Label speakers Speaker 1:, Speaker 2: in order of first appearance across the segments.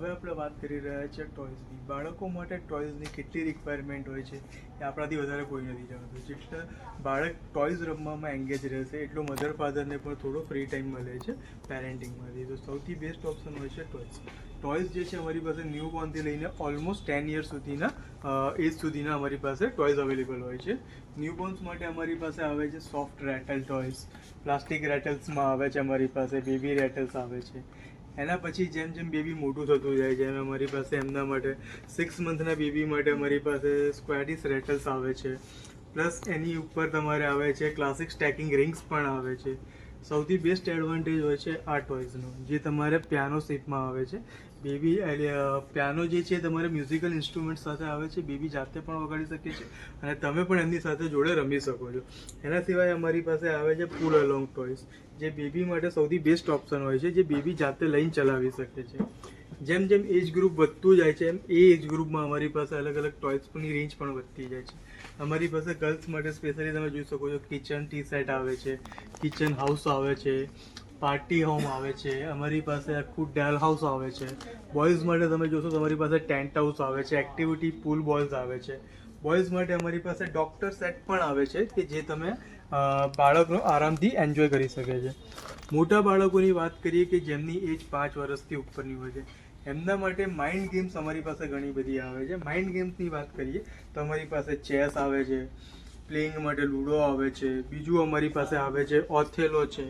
Speaker 1: હવે આપણે વાત કરી રહ્યા છીએ ટોયઝની બાળકો માટે ટોયઝની કેટલી રિક્વાયરમેન્ટ હોય છે એ આપણાથી વધારે કોઈ નથી જાણતું. જેટલા બાળક ટોયઝ રમવામાં એન્ગેજ રહેશે, એટલો મધર ફાધરને પણ થોડો ફ્રી ટાઈમ મળે છે પેરેન્ટિંગમાંથી તો સૌથી બેસ્ટ ઓપ્શન હોય છે ટોયઝ ટોયઝ જે છે અમારી પાસે ન્યૂ બોર્નથી લઈને ઓલમોસ્ટ ટેન યર્સ સુધીના એજ સુધીના અમારી પાસે ટોયઝ અવેલેબલ હોય છે. ન્યૂ બોર્ન્સ માટે અમારી પાસે આવે છે સોફ્ટ રેટલ ટોયઝ પ્લાસ્ટિક રેટલ્સમાં આવે છે અમારી પાસે બેબી રેટલ્સ આવે છે. એના પછી જેમ જેમ બેબી મોટું થતું જાય છે અમારી પાસે એમના માટે સિક્સ મંથના બેબી માટે અમારી પાસે સ્ક્વેડિસ રેટલ્સ આવે છે. પ્લસ એની ઉપર તમારે આવે છે ક્લાસિક સ્ટેકિંગ રિંગ્સ પણ આવે છે. સૌથી બેસ્ટ એડવાન્ટેજ હોય છે આ ટોયઝનો જે તમારે પિયાનો શેપમાં આવે છે. બેબી પિયાનો જે છે તમારે મ્યુઝિકલ ઇન્સ્ટ્રુમેન્ટ સાથે આવે છે, બેબી જાતે પણ વગાડી શકે છે અને તમે પણ એમની સાથે જોડે રમી શકો છો. એના સિવાય અમારી પાસે આવે છે પુલ અલોંગ ટોયસ જે બેબી માટે સૌથી બેસ્ટ ઓપ્શન હોય છે, જે બેબી જાતે લઈને ચલાવી શકે છે. જેમ જેમ એજ ગ્રુપ વધતું જાય છે, એમ એ એજ ગ્રુપમાં અમારી પાસે અલગ અલગ ટોયસની રેન્જ પણ વધતી જાય છે. અમારી પાસે ગર્લ્સ માટે સ્પેશિયલી તમે જોઈ શકો છો કિચન ટી સેટ આવે છે કિચન હાઉસ આવે છે પાર્ટી હોમ આવે છે, અમારી પાસે આખું ડેલ હાઉસ આવે છે. બોયઝ માટે તમે જોશો તમારી પાસે ટેન્ટ હાઉસ આવે છે એક્ટિવિટી પૂલ બોલ્સ આવે છે. બોયઝ માટે અમારી પાસે ડોક્ટર સેટ પણ આવે છે કે જે તમે બાળકનો આરામથી એન્જોય કરી શકે છે. મોટા બાળકોની વાત કરીએ કે જેમની એજ પાંચ વર્ષથી ઉપરની હોય છે. એમના માટે માઇન્ડ ગેમ્સ અમારી પાસે ઘણી બધી આવે છે. માઇન્ડ ગેમ્સની વાત કરીએ, તો અમારી પાસે ચેસ આવે છે પ્લેઇંગ માટે લૂડો આવે છે, બીજું અમારી પાસે આવે છે ઓથેલો છે.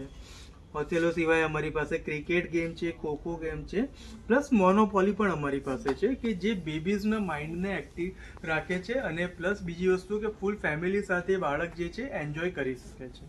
Speaker 1: ઓથેલો સિવાય અમારી પાસે ક્રિકેટ ગેમ છે ખોખો ગેમ છે પ્લસ મોનોપોલી પણ અમારી પાસે છે કે જે બેબીઝના માઇન્ડને એક્ટિવ રાખે છે અને પ્લસ બીજી વસ્તુ કે ફૂલ ફેમિલી સાથે બાળક જે છે એન્જોય કરી શકે છે.